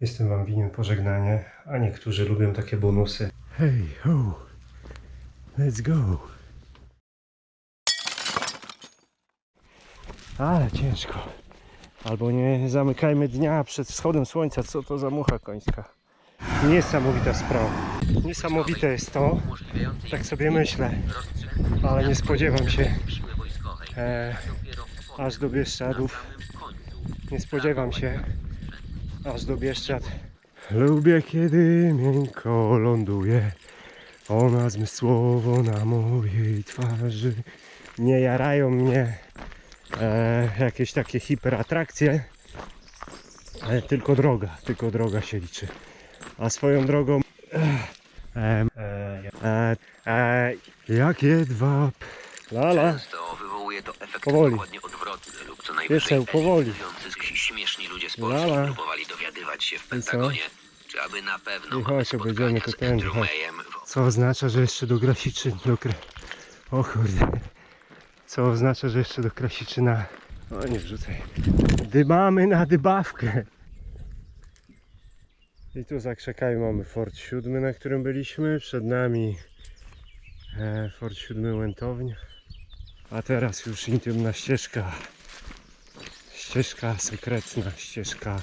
Jestem wam winien pożegnanie, a niektórzy lubią takie bonusy. Hey, ho, let's go. Ale ciężko. Albo nie zamykajmy dnia przed wschodem słońca. Co to za mucha końska? Niesamowita sprawa. Niesamowite jest to, tak sobie myślę, ale nie spodziewam się e, aż do Bieszczadów. Nie spodziewam się aż do Bieszczad. Lubię kiedy miękko ląduje ona zmysłowo na mojej twarzy. Nie jarają mnie e, jakieś takie hiperatrakcje, e, tylko droga, tylko droga się liczy. A swoją drogą e, e, e, e, jak jedwab. Lala. Wywołuje to efekt Powoli. dokładnie odwrotny lub co Pieseł, najwyżej powoli. śmieszni ludzie z Lala. Polski próbowali dowiadywać się w? Pentagonie, czy aby na pewno I mamy chodź, spotkania obejdziemy to z Andrew. Mayem w Co oznacza, że jeszcze do Krasiczy, do Kra... O kurde. Co oznacza, że jeszcze do Krasiczyna... O, nie wrzucaj. Dybamy na dybawkę. I tu za krzakami mamy Fort 7, na którym byliśmy. Przed nami e, Fort 7 Łętowń. A teraz już intymna ścieżka. Ścieżka sekretna, ścieżka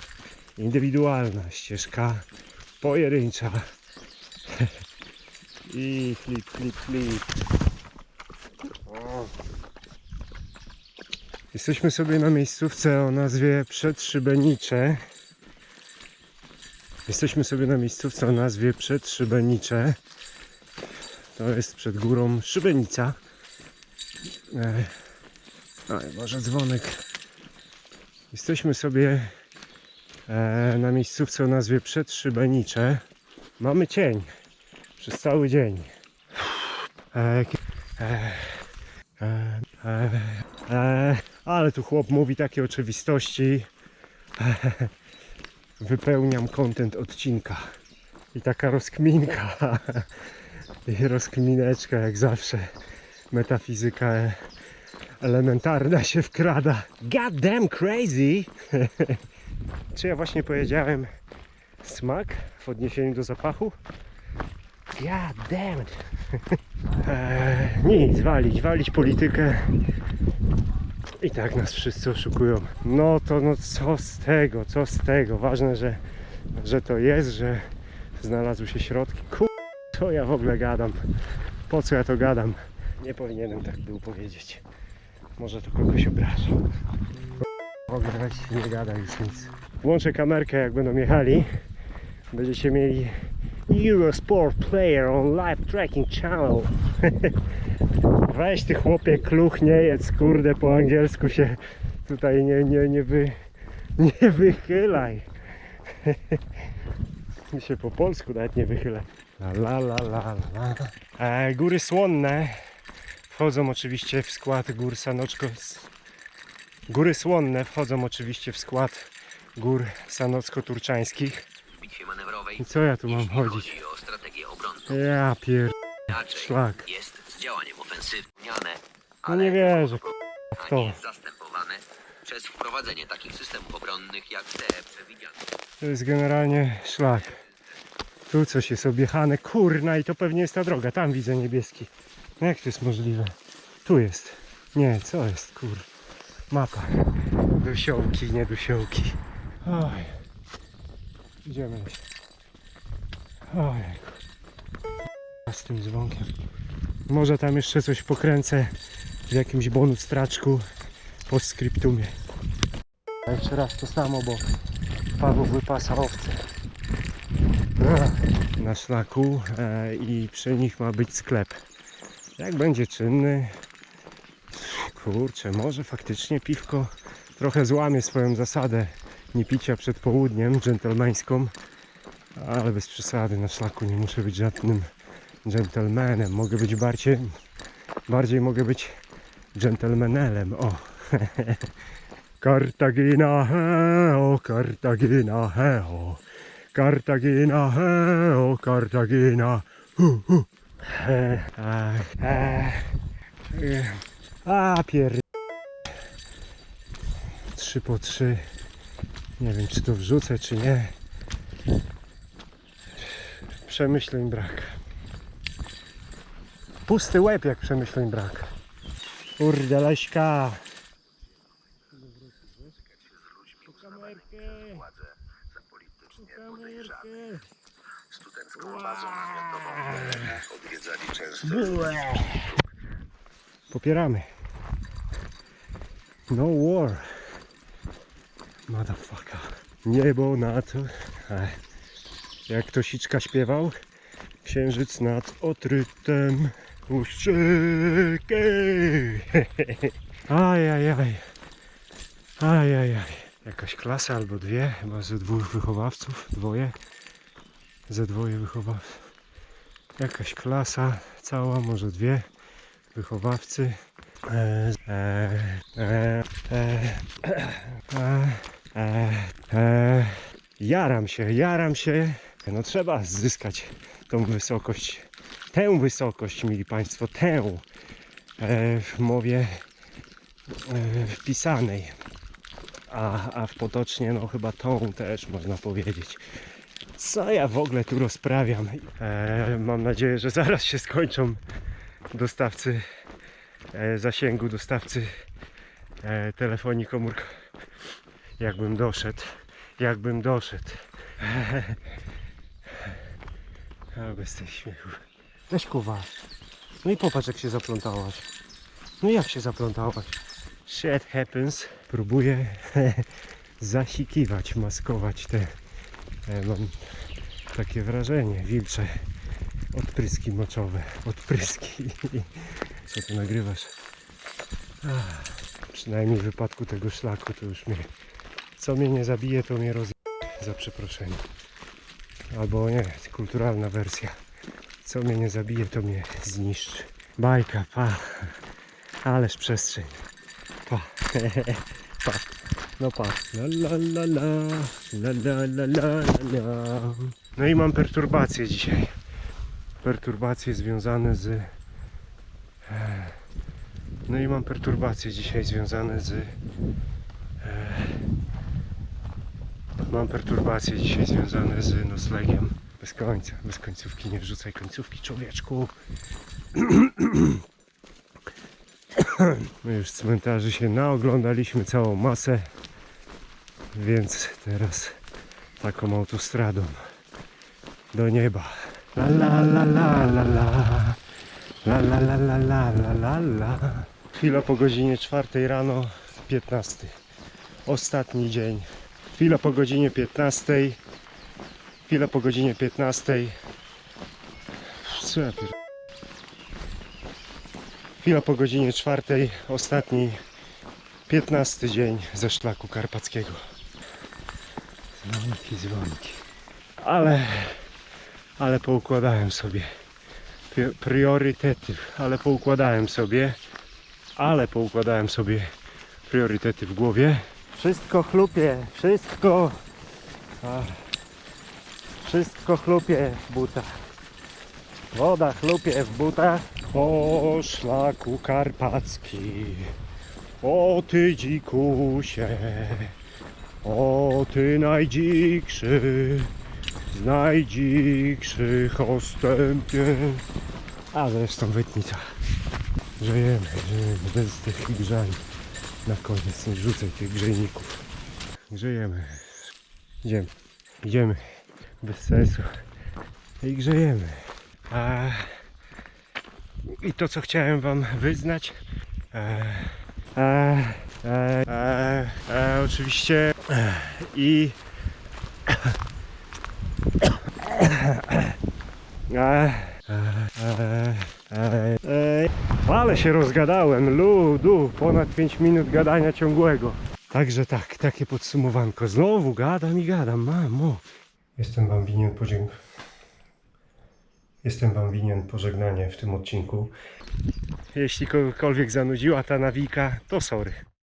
indywidualna, ścieżka pojedyncza. I flip, flip, flip. O. Jesteśmy sobie na miejscówce o nazwie Przedszybenicze. Jesteśmy sobie na miejscówce o nazwie Przedszybenicze. To jest przed górą Szybenica. Oj, może dzwonek. Jesteśmy sobie e, na miejscówce o nazwie Przedszybenicze. Mamy cień przez cały dzień. E, e, ale tu chłop mówi takie oczywistości. Wypełniam kontent odcinka. I taka rozkminka. I rozkmineczka jak zawsze. Metafizyka elementarna się wkrada. God damn crazy! Czy ja właśnie powiedziałem smak w odniesieniu do zapachu? God damn. Eee, nic, walić, walić politykę. I tak nas wszyscy oszukują. No to no co z tego, co z tego. Ważne, że, że to jest, że znalazły się środki. Kur... co ja w ogóle gadam? Po co ja to gadam? Nie powinienem tak był powiedzieć. Może to kogoś obraża. Ogóle weź nie gada już nic. Włączę kamerkę jak będą jechali. Będziecie mieli Eurosport Player on Live Tracking Channel. Weź ty chłopie kluch nie jedz, kurde po angielsku się tutaj nie, nie, nie, wy, nie wychylaj. Mi się po polsku nawet nie wychylę. La la la la la. E, góry Słonne wchodzą oczywiście w skład gór Sanoczko. Góry Słonne wchodzą oczywiście w skład gór Sanocko-Turczańskich. I co ja tu mam chodzić? Ja pier... szlak. jest z działaniem ofensywnym, No nie wierzę w to. przez wprowadzenie takich systemów obronnych jak te przewidziane. To jest generalnie szlak. Tu coś jest objechane. Kurna i to pewnie jest ta droga. Tam widzę niebieski. Jak to jest możliwe? Tu jest. Nie, co jest kur... Mapa. Dusiołki, nie dusiołki. Oj. Idziemy. Oj. Z tym dzwonkiem. Może tam jeszcze coś pokręcę w jakimś bonus traczku po skryptumie. A jeszcze raz to samo, bo Paweł wypasa owce. Na szlaku e, i przy nich ma być sklep. Jak będzie czynny, kurczę, może faktycznie piwko trochę złamie swoją zasadę nie picia przed południem, dżentelmeńską, ale bez przesady, na szlaku nie muszę być żadnym dżentelmenem. Mogę być bardziej, bardziej mogę być dżentelmenelem, o. Cartagina, he, o Cartagina, he, o. Cartagina, he, o Cartagina. Hu, hu. A, pier... Trzy po trzy. Nie wiem, czy to wrzucę, czy nie. Przemyśleń brak. Pusty łeb jak przemyśleń brak. Kurde, leśka. Studencką bazą wywiadową odwiedzali często Popieramy. No war. Motherfucker. Niebo nad... Jak to Siczka śpiewał? Księżyc nad otrytem. Uszczyky. Ajajaj. Ajajaj. Jakaś klasa albo dwie, chyba ze dwóch wychowawców, dwoje. Ze dwoje wychowawców. Jakaś klasa cała, może dwie wychowawcy. E, e, e. Jaram się, jaram się. No trzeba zyskać tą wysokość. Tę wysokość, mili Państwo, tę w mowie wpisanej. A, a w potocznie, no chyba tą też można powiedzieć. Co ja w ogóle tu rozprawiam? E, mam nadzieję, że zaraz się skończą dostawcy e, zasięgu, dostawcy e, telefonii komórkowej. Jakbym doszedł, jakbym doszedł. A bez tych śmiechów. Weź kuwa. No i popatrz jak się zaplątałaś. No jak się zaplątałaś? Shit happens. Próbuję zasikiwać, maskować te. E, mam takie wrażenie, wilcze odpryski moczowe. Odpryski. Co tu nagrywasz? Ach, przynajmniej w wypadku tego szlaku to już mnie. Co mnie nie zabije, to mnie roz... za przeproszenie. Albo nie, kulturalna wersja. Co mnie nie zabije, to mnie zniszczy. Bajka, pa. Ależ przestrzeń. Pa. pa. No pa. La la la la. La la la la la la. No i mam perturbacje dzisiaj. Perturbacje związane z... e, No i mam perturbacje dzisiaj związane z... e, Mam perturbacje dzisiaj związane z noclegiem. Bez końca, bez końcówki. Nie wrzucaj końcówki, człowieczku. My już z cmentarzy się naoglądaliśmy całą masę, więc teraz taką autostradą do nieba. La la la la la la. La la la la la la la la. Chwila po godzinie 4 rano, 15. Ostatni dzień. Chwila po godzinie 15. Chwila po godzinie 15. Co ja. Chwila po godzinie 4. Ostatni 15 dzień ze szlaku karpackiego. Dzwonki, dzwonki. Ale, ale poukładałem sobie pri- priorytety, ale poukładałem sobie, ale poukładałem sobie priorytety w głowie. Wszystko chlupie, wszystko, a, wszystko chlupie w butach. Woda chlupie w butach. O szlaku karpacki, o ty dzikusie, o ty najdzikszy, z najdzikszych ostępie. A zresztą wytnica. Żyjemy, żyjemy bez tych grzani. Na koniec nie rzucaj tych grzejników. Grzejemy. Idziemy. Idziemy. Bez sensu. I grzejemy. A... I to co chciałem wam wyznać. E... E... E... E... Oczywiście. I... E... E... E... Ale się rozgadałem, ludu, ponad 5 minut gadania ciągłego. Także tak, takie podsumowanko. Znowu gadam i gadam, mamo. Jestem wam winien podzięk... Jestem wam winien pożegnanie w tym odcinku. Jeśli kogokolwiek zanudziła ta nawika, to sorry.